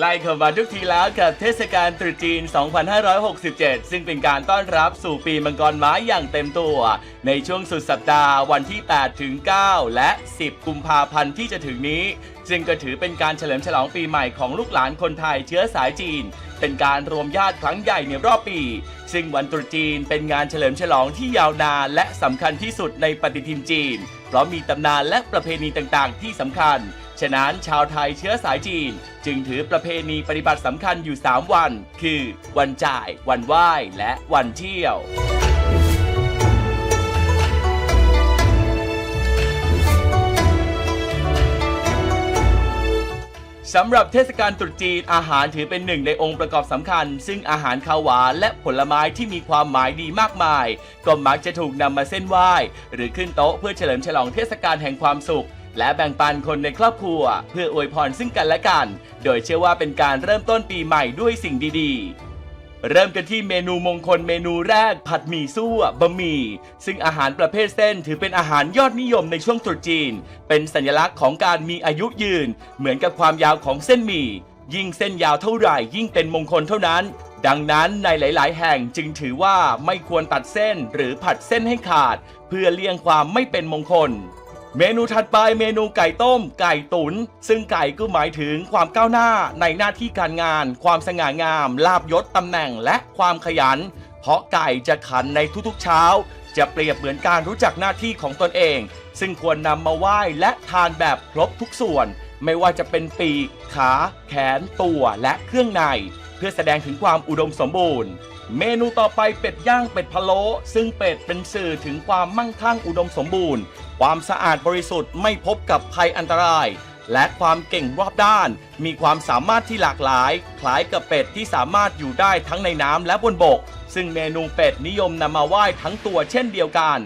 ใกล้เข้ามาทุกทีแล้วกับเทศกาลตรุษจีน 2567 ซึ่งเป็นการต้อนรับสู่ปีมังกรไม้อย่างเต็มตัว ในช่วงสุดสัปดาห์วันที่ 8 ถึง 9 และ 10 กุมภาพันธ์ที่จะถึงนี้ ซึ่งก็ถือเป็นการเฉลิมฉลองปีใหม่ของลูกหลานคนไทยเชื้อสายจีน เป็นการรวมญาติครั้งใหญ่ในรอบปี ซึ่งวันตรุษจีนเป็นงานเฉลิมฉลองที่ยาวนานและสำคัญที่สุดในปฏิทินจีน เพราะมีตำนานและประเพณีต่างๆ ที่สำคัญ ฉะนั้นชาวไทยเชื้อสายจีน จึงถือประเพณีปฏิบัติสำคัญอยู่ 3 วัน คือ วันจ่าย วันไหว้ และวันเที่ยวสำหรับเทศกาลตรุษจีนอาหารถือเป็นหนึ่งในองค์ประกอบสำคัญ ซึ่งอาหารข้าวหวานและผลไม้ที่มีความหมายดีมากมาย ก็มักจะถูกนำมาเส้นไหว้ หรือขึ้นโต๊ะเพื่อเฉลิมฉลองเทศกาลแห่งความสุข และแบ่งปันคนในครอบครัว เพื่ออวยพรซึ่งกันและกัน โดยเชื่อว่าเป็นการเริ่มต้นปีใหม่ด้วยสิ่งดีๆ เริ่มกันที่เมนูมงคลเมนูแรก ผัดหมี่ซั่วบะหมี่ ซึ่งอาหารประเภทเส้นถือเป็นอาหารยอดนิยมในช่วงตรุษจีน เป็นสัญลักษณ์ของการมีอายุยืน เหมือนกับความยาวของเส้นหมี่ ยิ่งเส้นยาวเท่าไหร่ยิ่งเป็นมงคลเท่านั้นดังนั้นในหลาย ๆ แห่งจึงถือว่าไม่ควรตัดเส้นหรือผัดเส้นให้ขาด เพื่อเลี่ยงความไม่เป็นมงคล เมนูถัดไปเมนูไก่ต้ม ไก่ตุน ซึ่งไก่ก็หมายถึงความก้าวหน้าในหน้าที่การงาน ความสง่างาม ลาบยศตำแหน่งและความขยัน เพราะไก่จะขันในทุกๆเช้า จะเปรียบเหมือนการรู้จักหน้าที่ของตนเอง ซึ่งควรนำมาไหว้และทานแบบครบทุกส่วน ไม่ว่าจะเป็นปีก ขา แขน ตัวและเครื่องใน เพื่อแสดงถึงความอุดมสมบูรณ์ เมนูต่อไปเป็ดย่างเป็ดพะโล้ซึ่งเป็ดเป็นสื่อถึงความมั่งคั่งอุดมสมบูรณ์ ความสะอาดบริสุทธิ์ไม่พบกับภัยอันตราย และความเก่งรอบด้าน มีความสามารถที่หลากหลาย คล้ายกับเป็ดที่สามารถอยู่ได้ทั้งในน้ำและบนบก ซึ่งเมนูเป็ดนิยมนำมาไหว้ทั้งตัวเช่นเดียวกัน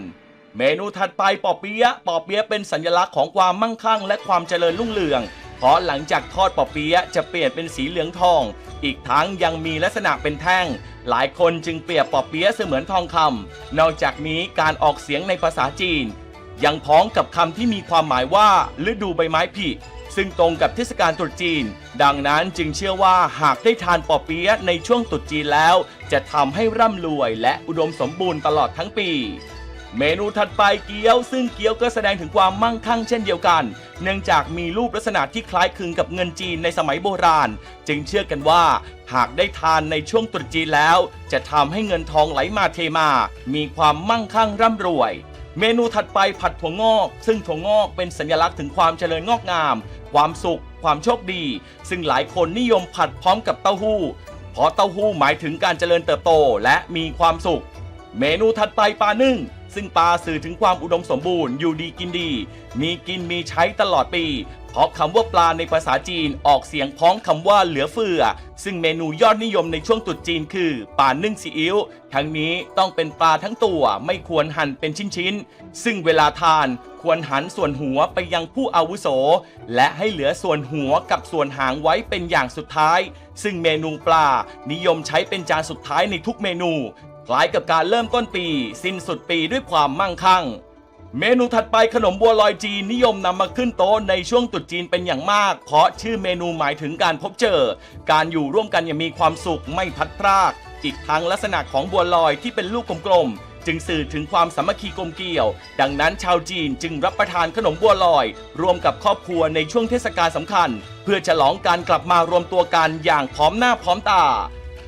เมนูถัดไปปอเปี๊ยะปอเปี๊ยะเป็นสัญลักษณ์ของความมั่งคั่ง และความเจริญรุ่งเรือง เพราะหลังจากทอดปอเปี๊ยะจะเปลี่ยนเป็นสีเหลืองทอง อีกทั้งยังมีลักษณะเป็นแท่ง หลายคนจึงเปรียบปอเปี๊ยะเสมือนทองคำนอกจากนี้การออกเสียงในภาษาจีน ยังพ้องกับคำที่มีความหมายว่าฤดูใบไม้ผลิซึ่งตรงกับเทศกาลตรุษจีน ดังนั้นจึงเชื่อว่าหากได้ทานปอเปี๊ยะในช่วงตรุษจีนแล้ว จะทำให้ร่ำรวยและอุดมสมบูรณ์ตลอดทั้งปี เมนูถัดไปเกี๊ยว ซึ่งเกี๊ยวก็แสดงถึงความมั่งคั่งเช่นเดียวกัน เนื่องจากมีรูปลักษณะที่คล้ายคลึงกับเงินจีนในสมัยโบราณ จึงเชื่อกันว่า หากได้ทานในช่วงตรุษจีนแล้ว จะทำให้เงินทองไหลมาเทมา มีความมั่งคั่งร่ำรวย เมนูถัดไปผัดถั่วงอก ซึ่งถั่วงอกเป็นสัญลักษณ์ถึงความเจริญงอกงาม ความสุข ความโชคดี ซึ่งหลายคนนิยมผัดพร้อมกับเต้าหู้เพราะเต้าหู้หมายถึงการเจริญเติบโตและมีความสุข เมนูถัดไปปลานึ่ง ซึ่งปลาสื่อถึงความอุดมสมบูรณ์อยู่ดีกินดี มีกินมีใช้ตลอดปี เพราะคำว่าปลาในภาษาจีนออกเสียงพ้องคำว่าเหลือเฟือ ซึ่งเมนูยอดนิยมในช่วงตรุษจีนคือปลานึ่งซีอิ๊วทั้งนี้ต้องเป็นปลาทั้งตัวไม่ควรหั่นเป็นชิ้นๆ ซึ่งเวลาทานควรหันส่วนหัวไปยังผู้อาวุโส และให้เหลือส่วนหัวกับส่วนหางไว้เป็นอย่างสุดท้าย ซึ่งเมนูปลานิยมใช้เป็นจานสุดท้ายในทุกเมนู คล้ายกับการเริ่มต้นปี สิ้นสุดปีด้วยความมั่งคั่ง เมนูถัดไปขนมบัวลอยจีนนิยมนำมาขึ้นโต๊ะในช่วงตรุษจีนเป็นอย่างมาก เพราะชื่อเมนูหมายถึงการพบเจอ การอยู่ร่วมกันอย่างมีความสุขไม่พัดพราก อีกทั้งลักษณะของบัวลอยที่เป็นลูกกลมๆจึงสื่อถึงความสามัคคีกลมเกลี่ยว ดังนั้นชาวจีนจึงรับประทานขนมบัวลอยร่วมกับครอบครัวในช่วงเทศกาลสำคัญ เพื่อฉลองการกลับมารวมตัวกันอย่างพร้อมหน้าพร้อมตา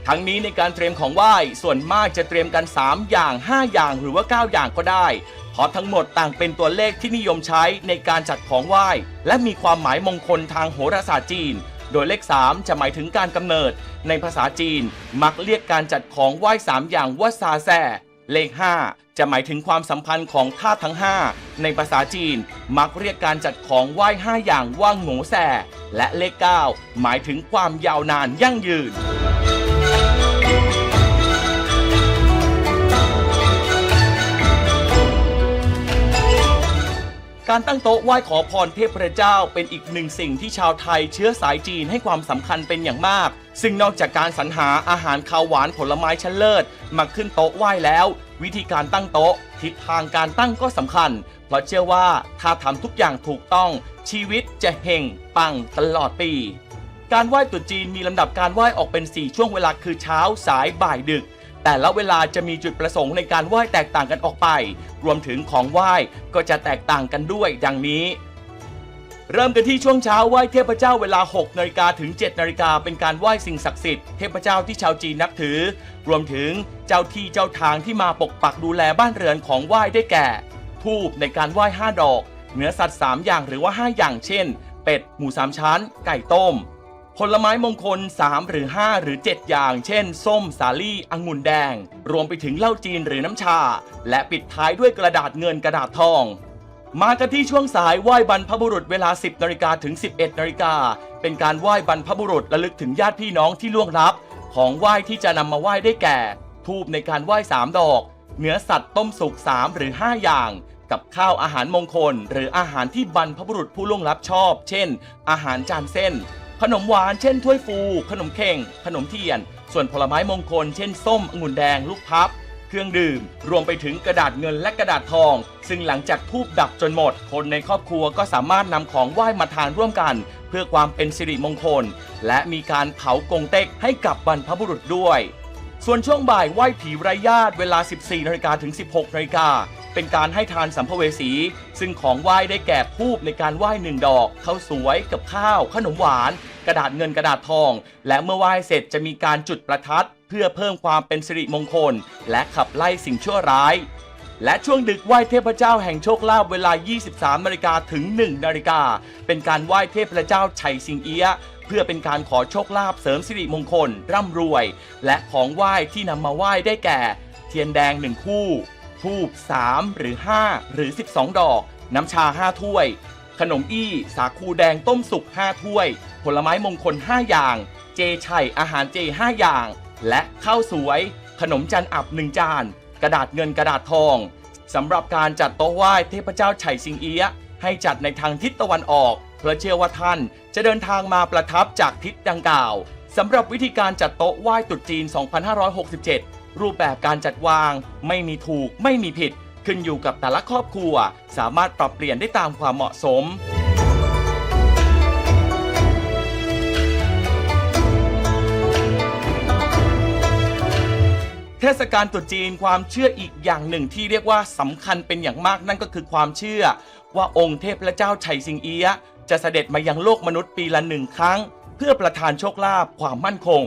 ทั้งนี้ในการเตรียมของไหว้ส่วนมากจะเตรียมกัน 3 อย่าง 5 อย่างหรือว่า 9 อย่างก็ได้ เพราะทั้งหมดต่างเป็นตัวเลขที่นิยมใช้ในการจัดของไหว้ และมีความหมายมงคลทางโหราศาสตร์จีน โดยเลข 3 จะหมายถึงการกำเนิด ในภาษาจีนมักเรียกการจัดของไหว้ 3 อย่างว่าซาแซเลข 5 จะหมายถึงความสัมพันธ์ของธาตุทั้ง 5 ในภาษาจีน มักเรียกการจัดของไหว้ 5 อย่างว่าโงแซและเลข 9 หมายถึงความยาวนานยั่งยืน การตั้งโต๊ะไหว้ขอพรเทพเจ้าเป็นอีกหนึ่งสิ่งที่ชาวไทยเชื้อสายจีนให้ความสำคัญเป็นอย่างมาก ซึ่งนอกจากการสรรหาอาหารคาวหวานผลไม้ชั้นเลิศมาขึ้นโต๊ะไหว้แล้ว วิธีการตั้งโต๊ะ ทิศทางการตั้งก็สำคัญ เพราะเชื่อว่าถ้าทำทุกอย่างถูกต้อง ชีวิตจะเฮงปังตลอดปีการไหว้ตรุษจีนมีลำดับการไหว้ออกเป็น 4 ช่วงเวลาคือเช้าสายบ่ายดึก แต่ละเวลาจะมีจุดประสงค์ในการไหว้แตกต่างกันออกไป รวมถึงของไหว้ก็จะแตกต่างกันด้วยดังนี้ เริ่มกันที่ช่วงเช้าไหว้เทพเจ้าเวลา 6นาฬิกาถึง 7นาฬิกาเป็นการไหว้สิ่งศักดิ์สิทธิ์เทพเจ้าที่ชาวจีนนับถือ รวมถึงเจ้าที่เจ้าทางที่มาปกปักดูแลบ้านเรือนของไหว้ได้แก่ทูบในการไหว้5ดอกเนื้อสัตว์ 3 อย่างหรือว่า 5 อย่างเช่น เป็ด หมูสามชั้น ไก่ต้ม ผลไม้มงคล 3 หรือ 5 หรือ 7 อย่าง เช่น ส้ม สาลี่องุ่นแดง รวมไปถึงเหล้าจีนหรือน้ำชา และปิดท้ายด้วยกระดาษเงินกระดาษทอง มากันที่ช่วงสายไหว้บรรพบุรุษเวลา 10นาฬิกาถึง 11นาฬิกาเป็นการไหว้บรรพบุรุษระลึกถึงญาติพี่น้องที่ล่วงลับ ของไหว้ที่จะนำมาไหว้ได้แก่ทูบในการไหว้ 3 ดอก เนื้อสัตว์ต้มสุก 3 หรือ 5 อย่างกับข้าวอาหารมงคล หรืออาหารที่บรรพบุรุษผู้ล่วงลับชอบ เช่น อาหารจานเส้น ขนมหวานเช่นถ้วยฟู ขนมเข่ง ขนมเทียน ส่วนผลไม้มงคล เช่นส้มองุ่นแดง ลูกพับ เครื่องดื่ม รวมไปถึงกระดาษเงินและกระดาษทอง ซึ่งหลังจากทูบดับจนหมด คนในครอบครัวก็สามารถนำของไหว้มาทานร่วมกัน เพื่อความเป็นสิริมงคล และมีการเผากงเต็กให้กับบรรพบุรุษด้วย ส่วนช่วงบ่ายไหว้ผีไร้ญาติเวลา 14นาฬิกาถึง 16นาฬิกา เป็นการให้ทานสัมภเวสี ซึ่งของไหว้ได้แก่ทูบในการไหว้หนึ่งดอกข้าวสวยกับข้าว ขนมหวาน กระดาษเงินกระดาษทอง และเมื่อไหว้เสร็จจะมีการจุดประทัด เพื่อเพิ่มความเป็นสิริมงคล และขับไล่สิ่งชั่วร้าย และช่วงดึกไหว้เทพเจ้าแห่งโชคลาภเวลา 23นาฬิกาถึง 1นาฬิกาเป็นการไหว้เทพเจ้าไฉสิงเอียะเพื่อเป็นการขอโชคลาภเสริมสิริมงคล ร่ำรวย และของไหว้ที่นำมาไหว้ได้แก่ เทียนแดง1คู่ ทูบ3 หรือ 5 หรือ 12 ดอก น้ำชา 5 ถ้วย ขนมอี้ สาคูแดงต้มสุก 5 ถ้วย ผลไม้มงคล 5 อย่าง เจไช่อาหารเจ 5 อย่าง และข้าวสวย ขนมจันอับ 1 จาน กระดาษเงินกระดาษทองสำหรับการจัดโต๊ะไหว้เทพเจ้าไฉสิงเอียะให้จัดในทางทิศตะวันออก เพราะเชื่อว่าท่านจะเดินทางมาประทับจากทิศดังกล่าวสำหรับวิธีการจัดโต๊ะไหว้ตรุษจีน 2567 รูปแบบการจัดวาง ไม่มีถูกไม่มีผิด ขึ้นอยู่กับแต่ละครอบครัว สามารถปรับเปลี่ยนได้ตามความเหมาะสมเทศกาลตรุษจีนความเชื่ออีกอย่างหนึ่งที่เรียกว่าสำคัญเป็นอย่างมากนั่นก็คือความเชื่อ ว่าองค์เทพและเจ้าไฉสิงเอียะจะเสด็จมายังโลกมนุษย์ปีละหนึ่งครั้ง เพื่อประทานโชคลาภความมั่นคง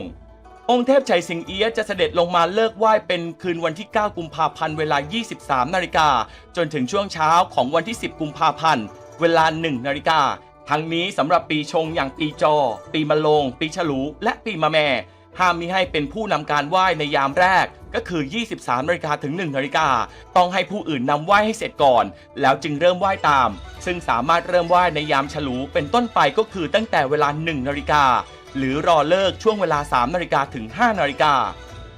องค์เทพไฉสิงเอียะจะเสด็จลงมาเลิกไหว้เป็นคืนวันที่ 9 กุมภาพันธ์เวลา 23 นาฬิกา จนถึงช่วงเช้าของวันที่ 10 กุมภาพันธ์ เวลา 1 นาฬิกา ทั้งนี้สำหรับปีชงอย่างปีจอ ปีมะโรงปีฉลู และปีมะแม่ห้ามมิให้เป็นผู้นำการไหว้ในยามแรกก็คือ 23นาฬิกาถึง 1นาฬิกา ต้องให้ผู้อื่นนำไหว้ให้เสร็จก่อน แล้วจึงเริ่มไหว้ตาม ซึ่งสามารถเริ่มไหว้ในยามฉลูเป็นต้นไปก็คือตั้งแต่เวลา 1นาฬิกา หรือรอเลิกช่วงเวลา 3 นาฬิกาถึง 5 นาฬิกา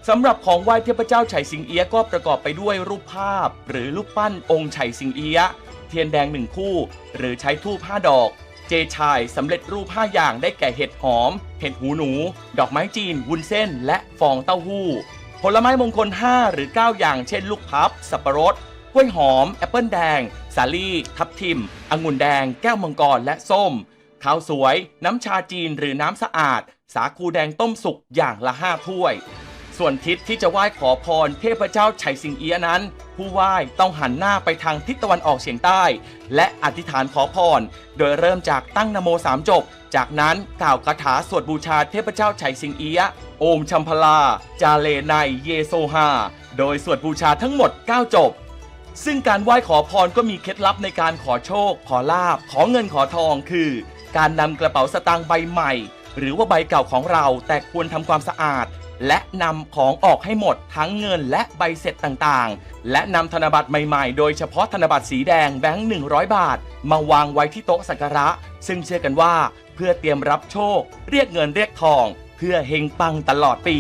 สำหรับของไหว้เทพเจ้าไฉสิงเอียะก็ประกอบไปด้วยรูปภาพ หรือรูปปั้นองค์ไฉสิงเอียะเทียนแดงหนึ่งคู่ หรือใช้ทูบ5ดอก เจชายสำเร็จรูป5อย่างได้แก่เห็ดหอม เห็ดหูหนู ดอกไม้จีน วุ้นเส้น และฟองเต้าหู้ ผลไม้มงคล 5 หรือ 9 อย่างเช่น ลูกพับ สับปะรดกล้วยหอม แอปเปิลแดง สาลี่ ทับทิม องุ่นแดง แก้วมังกร และส้ม ข้าวสวย น้ำชาจีนหรือน้ำสะอาด สาคูแดงต้มสุกอย่างละ5ถ้วย ส่วนทิศที่จะไหว้ขอพรเทพเจ้าไฉสิงเอียนั้น ผู้ไหว้ต้องหันหน้าไปทางทิศตะวันออกเฉียงใต้ และอธิษฐานขอพร โดยเริ่มจากตั้งนโมสามจบ จากนั้นกล่าวคาถาสวดบูชาเทพเจ้าไฉสิงเอียโอมชัมพลา จาเลไนเยโซฮาโดยสวดบูชาทั้งหมด 9 จบซึ่งการไหว้ขอพรก็มีเคล็ดลับในการขอโชค ขอลาบ ขอเงินขอทองคือ การนำกระเป๋าสตางค์ใบใหม่ หรือว่าใบเก่าของเราแต่ควรทำความสะอาด และนำของออกให้หมดทั้งเงินและใบเสร็จต่างๆ และนำธนบัตรใหม่ๆ โดยเฉพาะธนบัตรสีแดงแบงค์100 บาท มาวางไว้ที่โต๊ะสักการะ ซึ่งเชื่อกันว่า เพื่อเตรียมรับโชค เรียกเงินเรียกทอง เพื่อเฮงปังตลอดปี